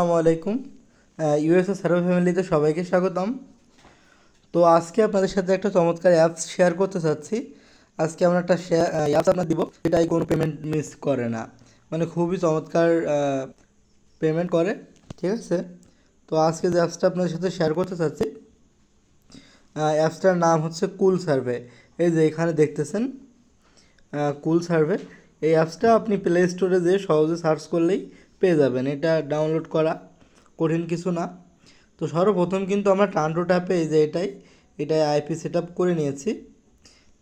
আসসালামু আলাইকুম। USA survey ফ্যামিলিতে সবাইকে স্বাগতম। তো আজকে আপনাদের সাথে একটা চমৎকার অ্যাপস শেয়ার করতে চাচ্ছি। আজকে আমরা একটা অ্যাপস আপনার দিব এটাই কোনো পেমেন্ট মিস করে না। মানে খুবই চমৎকার পেমেন্ট করে, ঠিক আছে? তো আজকে যে অ্যাপসটা আপনাদের সাথে শেয়ার করতে চাচ্ছি অ্যাপসটার নাম হচ্ছে কুল সার্ভে। এই যে এখানে দেখতেছেন কুল সার্ভে। এই অ্যাপসটা আপনি প্লে স্টোরে যেয়ে সহজে সার্চ করলেই পেয়ে যাবেন। এটা ডাউনলোড করা কঠিন কিছু না। তো সর্বপ্রথম কিন্তু আমরা টান্টো ট্যাপে এই যে এটাই এটাই আইপি সেট করে নিয়েছি।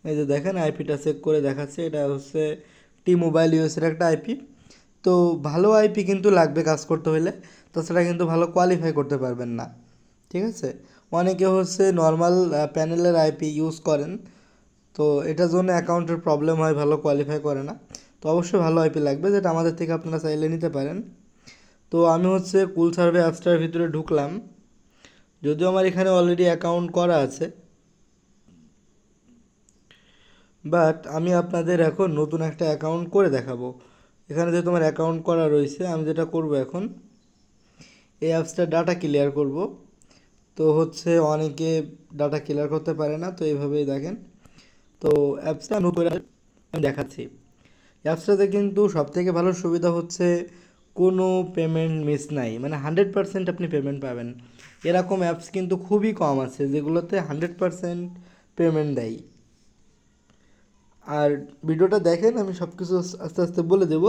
এই যে দেখেন আইপিটা চেক করে দেখাচ্ছে। এটা হচ্ছে টি মোবাইল ইউএসের একটা আইপি তো ভালো আইপি কিন্তু লাগবে কাজ করতে হলে তাছাড়া কিন্তু ভালো কোয়ালিফাই করতে পারবেন না। ঠিক আছে? অনেকে হচ্ছে নর্মাল প্যানেলের আইপি ইউজ করেন। তো এটার জন্য অ্যাকাউন্টের প্রবলেম হয়, ভালো কোয়ালিফাই করে না। তো অবশ্যই ভালো আইপি লাগবে, যেটা আমাদের থেকে আপনারা চাইলে নিতে পারেন। তো আমি হচ্ছে কুল সার্ভে অ্যাপসটার ভিতরে ঢুকলাম। যদিও আমার এখানে অলরেডি অ্যাকাউন্ট করা আছে। বাট আমি আপনাদের এখন নতুন একটা অ্যাকাউন্ট করে দেখাবো। এখানে যে তোমার অ্যাকাউন্ট করা রয়েছে, আমি যেটা করব এখন, এই অ্যাপসটা ডাটা ক্লিয়ার করব। তো হচ্ছে অনেকে ডাটা ক্লিয়ার করতে পারে না, তো এইভাবেই দেখেন। তো অ্যাপসটা নতুন আমি দেখাচ্ছি। অ্যাপসটাতে কিন্তু সবথেকে ভালো সুবিধা হচ্ছে কোনো পেমেন্ট মিস নাই। মানে হান্ড্রেড পারসেন্ট আপনি পেমেন্ট পাবেন। এরকম অ্যাপস কিন্তু খুবই কম আছে যেগুলোতে হান্ড্রেড পারসেন্ট পেমেন্ট দেয়। আর ভিডিওটা দেখেন, আমি সব কিছু আস্তে আস্তে বলে দেব।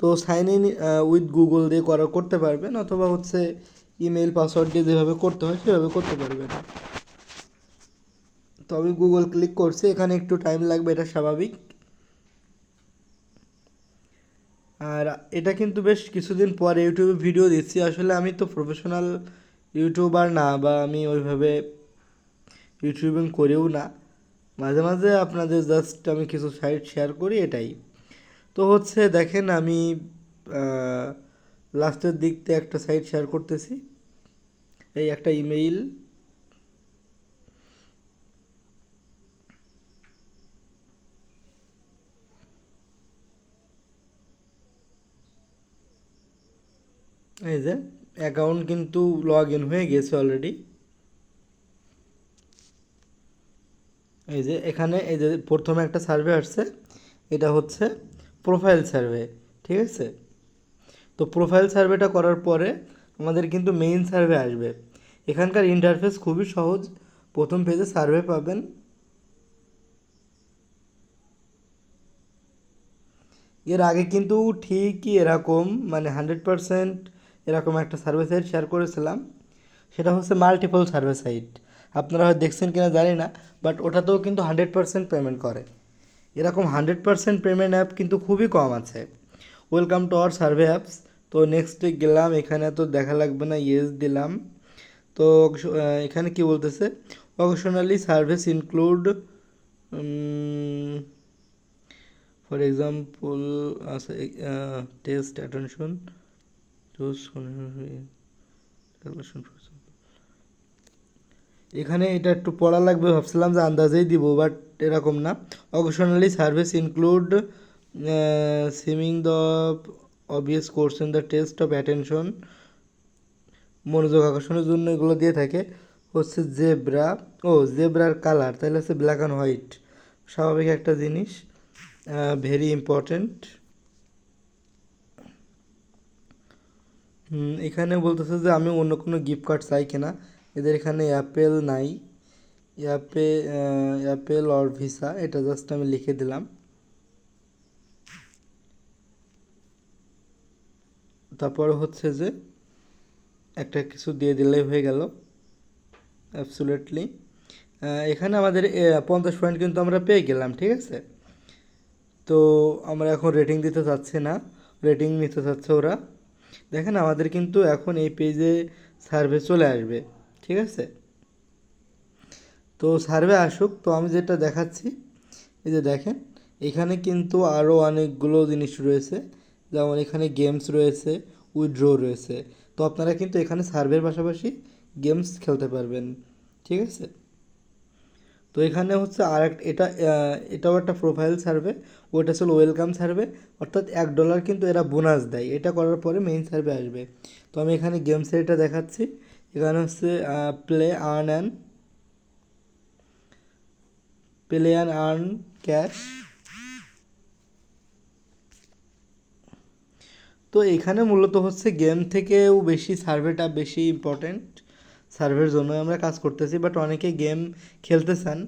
তো সাইন ইন উইথ গুগল দিয়ে করা, করতে পারবেন অথবা হচ্ছে ইমেল পাসওয়ার্ড দিয়ে যেভাবে করতে হয় সেভাবে করতে পারবেন। তো আমি গুগল ক্লিক করছি, এখানে একটু টাইম লাগবে, এটা স্বাভাবিক। আর এটা কিন্তু বেশ কিছুদিন পর ইউটিউবে ভিডিও দিচ্ছি। আসলে আমি তো প্রফেশনাল ইউটিউবার না বা আমি ওইভাবে ইউটিউবিং করেও না। মাঝে মাঝে আপনাদের জাস্ট আমি কিছু সাইট শেয়ার করি, এটাই। তো হচ্ছে দেখেন আমি লাস্টের দিক থেকে একটা সাইট শেয়ার করতেছি। এই একটা ইমেইল এই যে অ্যাকাউন্ট কিন্তু লগ ইন হয়ে গেছে অলরেডি এই যে, এখানে এই যে প্রথমে একটা সার্ভে আসছে, এটা হচ্ছে প্রোফাইল সার্ভে ঠিক আছে? তো প্রোফাইল সার্ভেটা করার পরে আমাদের কিন্তু মেইন সার্ভে আসবে। এখানকার ইন্টারফেস খুবই সহজ, প্রথম পেজে সার্ভে পাবেন। এর আগে কিন্তু ঠিকই এরকম মানে হান্ড্রেড পারসেন্ট এরকম একটা সার্ভে সাইট শেয়ার করেছিলাম। সেটা হচ্ছে মাল্টিপল সার্ভে সাইট আপনারা হয়তো দেখছেন কিনা জানি না বাট ওটাতেও কিন্তু হান্ড্রেড পারসেন্ট পেমেন্ট করে। এরকম হান্ড্রেড পারসেন্ট পেমেন্ট অ্যাপ কিন্তু খুবই কম আছে। Welcome to our survey apps তো নেক্সটে গেলাম, এখানে তো দেখা লাগবে না ইয়েস দিলাম। তো এখানে কি বলতেছে? Occasionally service include for example test attention এখানে এটা একটু পড়া লাগবে, ভাবছিলাম যে আন্দাজেই দিব বাট এরকম না। Occasionally service include seeming the obvious course in the test of attention মনোযোগ আকর্ষণের জন্য এগুলো দিয়ে থাকে। হচ্ছে জেব্রা ও জেব্রার কালার তাহলে হচ্ছে ব্ল্যাক অ্যান্ড হোয়াইট স্বাভাবিক একটা জিনিস ভেরি ইম্পর্ট্যান্ট এখানে বলতেছে যে আমি অন্য কোনো গিফট কার্ড চাই কিনা। এদের এখানে অ্যাপেল নাই। অ্যাপে অ্যাপেল অর ভিসা এটা জাস্ট আমি লিখে দিলাম। তারপর হচ্ছে যে একটা কিছু দিয়ে দিলেই হয়ে গেল। অ্যাবসুলেটলি এখানে আমাদের পঞ্চাশ পয়েন্ট কিন্তু আমরা পেয়ে গেলাম, ঠিক আছে? তো আমরা এখন রেটিং দিতে চাচ্ছি না। রেটিং নিতে চাচ্ছে ওরা। দেখেন আমাদের কিন্তু এখন এই পেজে সার্ভে চলে আসবে, ঠিক আছে? তো সার্ভে আসুক, তো আমি যেটা দেখাচ্ছি, এই যে দেখেন, এখানে কিন্তু আরও অনেকগুলো জিনিস রয়েছে, যেমন এখানে গেমস রয়েছে উইথড্র রয়েছে। তো আপনারা কিন্তু এখানে সার্ভের পাশাপাশি গেমস খেলতে পারবেন, ঠিক আছে? তো এখানে হচ্ছে আর এটা এটাও একটা প্রোফাইল সার্ভে ওইটা ছিল ওয়েলকাম সার্ভে অর্থাৎ এক ডলার কিন্তু এরা বোনাস দেয়। এটা করার পরে মেইন সার্ভে আসবে। তো আমি এখানে গেমস এটা দেখাচ্ছি। এখানে হচ্ছে play earn and play and earn cash তো এখানে মূলত হচ্ছে গেম থেকেও বেশি সার্ভেটা বেশি ইম্পর্ট্যান্ট সার্ভের জন্য আমরা কাজ করতেছি বাট অনেকে গেম খেলতে চান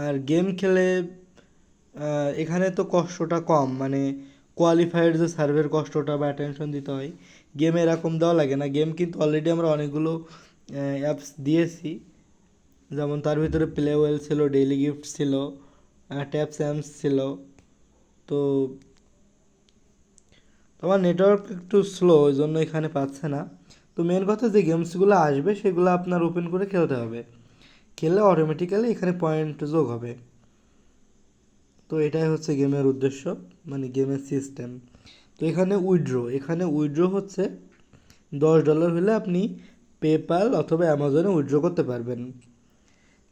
আর গেম খেলে এখানে তো কষ্টটা কম মানে কোয়ালিফাইড যে সার্ভের কষ্টটা বা অ্যাটেনশন দিতে হয়, গেমে এরকম দেওয়া লাগে না। গেম কিন্তু অলরেডি আমরা অনেকগুলো অ্যাপস দিয়েছি। যেমন তার ভিতরে প্লে ওয়েল ছিল ডেইলি গিফট ছিল ট্যাপ স্যামস ছিল। তো তোমার নেটওয়ার্ক একটু স্লো ওই জন্য এখানে পাচ্ছে না। তো মেন কথা যে গেমসগুলো আসবে সেগুলো আপনার ওপেন করে খেলতে হবে। খেললে অটোমেটিক্যালি এখানে পয়েন্ট যোগ হবে। তো এটাই হচ্ছে গেমের উদ্দেশ্য মানে গেমের সিস্টেম তো এখানে উইড্রো এখানে উইড্রো হচ্ছে দশ ডলার হলে আপনি পেপাল অথবা অ্যামাজনে উইড্রো করতে পারবেন।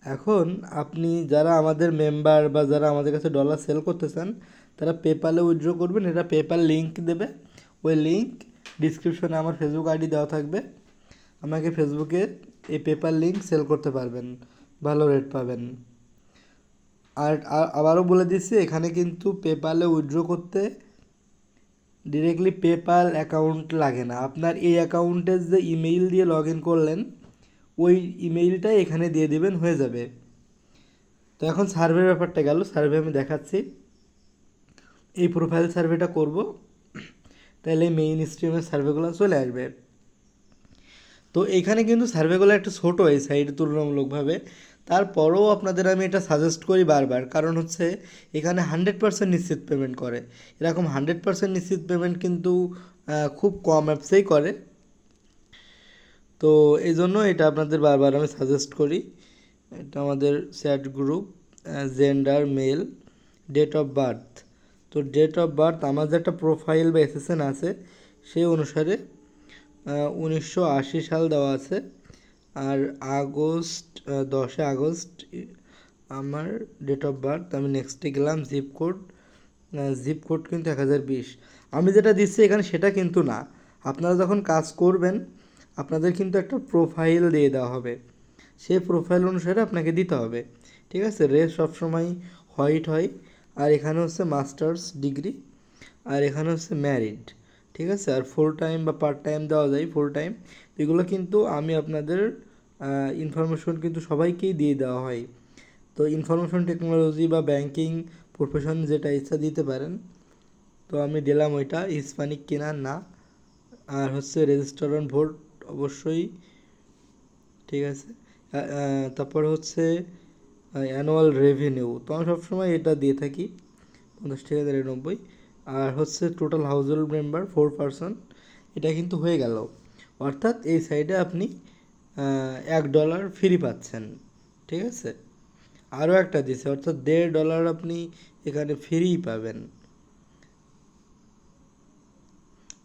এখন আপনি যারা আমাদের মেম্বার বা যারা আমাদের কাছে ডলার সেল করতে চান, তারা পেপালে উইথড্র করবেন, এটা পেপাল লিঙ্ক দেবে। ওই লিঙ্ক ডিসক্রিপশনে আমার ফেসবুক আইডি দেওয়া থাকবে। আমাকে ফেসবুকে এই পেপার লিঙ্ক সেল করতে পারবেন। ভালো রেট পাবেন। আর আবারও বলে দিচ্ছি, এখানে কিন্তু পেপালে উইথড্র করতে ডিরেক্টলি পেপাল অ্যাকাউন্ট লাগে না। আপনার এই অ্যাকাউন্টের যে ইমেইল দিয়ে লগ ইন করলেন, ওই ইমেইলটাই এখানে দিয়ে দিবেন, হয়ে যাবে। তো এখন সার্ভের ব্যাপারটা গেল। সার্ভে আমি দেখাচ্ছি। এই প্রোফাইল সার্ভেটা করব। তাহলে মেইন স্ট্রিমের সার্ভেগুলো চলে আসবে। তো এখানে কিন্তু সার্ভেগুলো একটু ছোটো এই সাইড তুলনামূলকভাবে। তারপরেও আপনাদের আমি এটা সাজেস্ট করি বারবার, কারণ হচ্ছে এখানে হান্ড্রেড পার্সেন্ট নিশ্চিত পেমেন্ট করে। এরকম হান্ড্রেড পার্সেন্ট নিশ্চিত পেমেন্ট কিন্তু খুব কম অ্যাপসেই করে। তো এই জন্য এটা আপনাদের বারবার আমি সাজেস্ট করি। এটা আমাদের স্যাট group gender male date of birth তো ডেট অফ বার্থ আমার যে একটা প্রোফাইল বা এসএসএন আছে, সেই অনুসারে উনিশশো আশি সাল দেওয়া আছে। আর আগস্ট দশে আগস্ট আমার ডেট অফ বার্থ আমি নেক্সটে গেলাম জিপ কোড জিপ কোড কিন্তু এক হাজার বিশ। আমি যেটা দিচ্ছি এখানে সেটা কিন্তু না। আপনারা যখন কাজ করবেন, আপনাদের কিন্তু একটা প্রোফাইল দিয়ে দেওয়া হবে। সেই প্রোফাইল অনুসারে আপনাকে দিতে হবে। ঠিক আছে? রেস সবসময় হোয়াইট হয়। আর এখানে হচ্ছে মাস্টার্স ডিগ্রি, আর এখানে হচ্ছে ম্যারিড, ঠিক আছে? আর ফুল টাইম বা পার্ট টাইম দেওয়া যায় ফুল টাইম এগুলো কিন্তু আমি আপনাদের ইনফরমেশন কিন্তু সবাইকেই দিয়ে দেওয়া হয়। তো ইনফরমেশন টেকনোলজি বা ব্যাংকিং প্রফেশন যেটা, ইচ্ছা দিতে পারেন। তো আমি দিলাম ওইটা হিসপানিক কিনা না। আর হচ্ছে রেজিস্ট্রার ভোট অবশ্যই, ঠিক আছে? তারপর হচ্ছে অ্যানুয়াল রেভিনিউ তো আমি সবসময় এটা দিয়ে থাকি, পঞ্চাশ টাকা নিরানব্বই আর হচ্ছে total household member four person এটা কিন্তু হয়ে গেল। অর্থাৎ এই সাইডে আপনি এক ডলার ফ্রি পাচ্ছেন, ঠিক আছে? আরও একটা দিছে, অর্থাৎ দেড় ডলার আপনি এখানে ফ্রি পাবেন।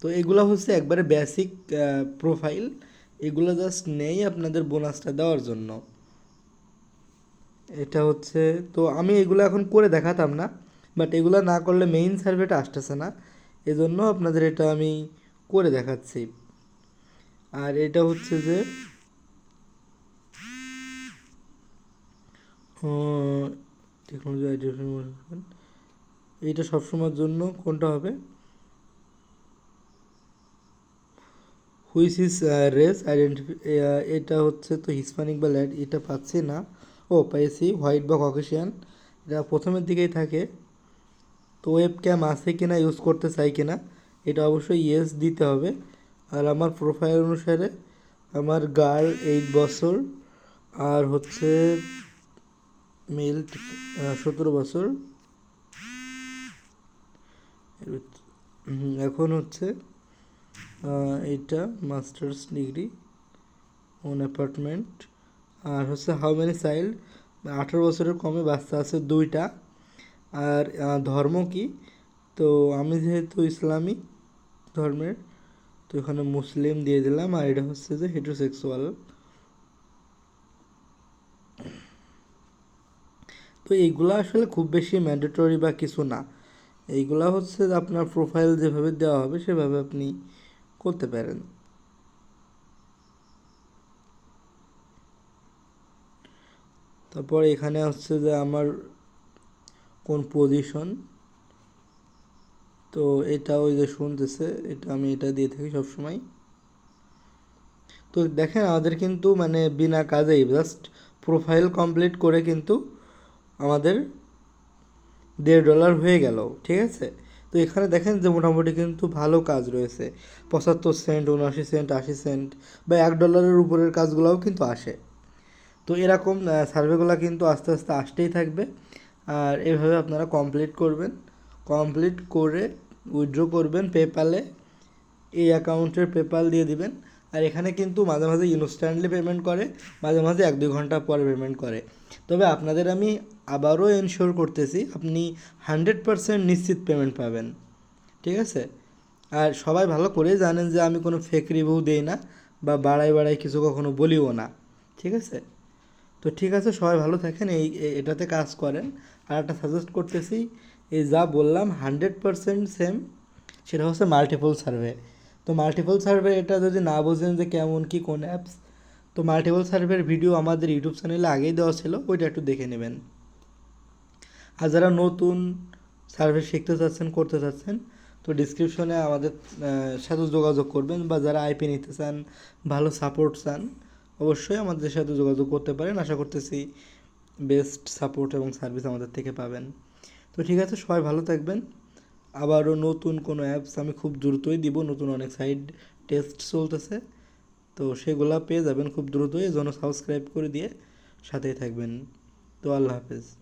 তো এগুলো হচ্ছে একবারে বেসিক প্রোফাইল এগুলো জাস্ট নেই আপনাদের বোনাসটা দেওয়ার জন্য। এটা হচ্ছে, তো আমি এগুলো এখন করে দেখাতাম না বাট এগুলো না করলে মেইন সার্ভেটা আসতেছে না, এজন্য আপনাদের এটা আমি করে দেখাচ্ছি। আর এটা হচ্ছে যে টেকনোলজি আইডেন্টিফিকেশন এইটা সবসময়ের জন্য কোনটা হবে? হুইচ ইজ রেস আইডেন্টিফি এটা হচ্ছে তো হিসপানিক বা ল্যাড এটা পাচ্ছি না। ও পাইছি হোয়াইট বা ককেশিয়ান এটা প্রথমের দিকেই থাকে, তো ওয়েব ক্যাম আছে কিনা ইউজ করতে চাই কিনা, এটা অবশ্যই ইয়েস দিতে হবে। আর আমার প্রোফাইল অনুসারে আমার গার্ল এইট বছর, আর হচ্ছে মেল সতেরো বছর। এখন হচ্ছে এইটা মাস্টার্স ডিগ্রি ওন অ্যাপার্টমেন্ট আর হচ্ছে হাউ মেনি চাইল্ড আঠারো বছরের কমে বাচ্চা আছে দুইটা। আর ধর্ম কি? তো আমি যেহেতু ইসলামী ধর্মের, তো এখানে মুসলিম দিয়ে দিলাম, আর এটা হচ্ছে যে হেটারোসেক্সুয়াল তো এইগুলো আসলে খুব বেশি ম্যান্ডেটরি বা কিছু না। এইগুলা হচ্ছে আপনার প্রোফাইল যেভাবে দেওয়া হবে, সেভাবে আপনি করতে পারেন। তারপর এখানে হচ্ছে যে আমার কোন পজিশন তো এটা ওই যে শুনতেছে, এটা আমি এটা দিয়ে থাকি সবসময়। তো দেখেন, আমাদের কিন্তু মানে বিনা কাজেই জাস্ট প্রোফাইল কমপ্লিট করে কিন্তু আমাদের দেড় ডলার হয়ে গেল, ঠিক আছে? তো এখানে দেখেন যে মোটামুটি কিন্তু ভালো কাজ রয়েছে। পঁচাত্তর সেন্ট উনআশি সেন্ট আশি সেন্ট বা এক ডলারের উপরের কাজগুলোও কিন্তু আসে। তো এরকম সার্ভেগুলো কিন্তু আস্তে আস্তে আসতেই থাকবে। আর এভাবে আপনারা কমপ্লিট করবেন। কমপ্লিট করে উইথড্র করবেন পেপ্যালে এই অ্যাকাউন্টের পেপ্যাল দিয়ে দিবেন। আর এখানে কিন্তু মাঝে মাঝে ইনস্ট্যান্টলি পেমেন্ট করে, মাঝে মাঝে এক দুই ঘণ্টা পরে পেমেন্ট করে। তবে আপনাদের আমি আবারও এনশিওর করতেছি, আপনি হান্ড্রেড পারসেন্ট নিশ্চিত পেমেন্ট পাবেন। ঠিক আছে? আর সবাই ভালো করেই জানেন যে আমি কোনো ফেক রিভিউ দিই না বা বাড়াই বাড়াই কিছু কখনো বলিও না। ঠিক আছে? তো ঠিক আছে, সবাই ভালো থাকেন, এই এটাতে কাজ করেন। আর একটা সাজেস্ট করতেছি, এই যা বললাম হান্ড্রেড পারসেন্ট সেম সেটা হচ্ছে মাল্টিপল সার্ভে তো মাল্টিপল সার্ভে এটা যদি না বোঝেন যে কেমন, কি, কোন অ্যাপস তো মাল্টিপল সার্ভের ভিডিও আমাদের ইউটিউব চ্যানেলে আগেই দেওয়া ছিল, ওইটা একটু দেখে নেবেন। আর যারা নতুন সার্ভে শিখতে চাচ্ছেন, করতে চাচ্ছেন, তো ডিসক্রিপশনে আমাদের সাথে যোগাযোগ করবেন, বা যারা আইপি নিতে চান, ভালো সাপোর্ট চান অবশ্যই আমাদের সাথে যোগাযোগ করতে পারেন। আশা করতেছি বেস্ট সাপোর্ট এবং সার্ভিস আমাদের থেকে পাবেন। তো ঠিক আছে, সবাই ভালো থাকবেন। আবারও নতুন কোনো অ্যাপস আমি খুব দ্রুতই দিব। নতুন অনেক সাইড টেস্ট চলতেছে। তো সেগুলা পেয়ে যাবেন খুব দ্রুতই। এই জন্য সাবস্ক্রাইব করে দিয়ে সাথেই থাকবেন। তো আল্লাহ হাফেজ।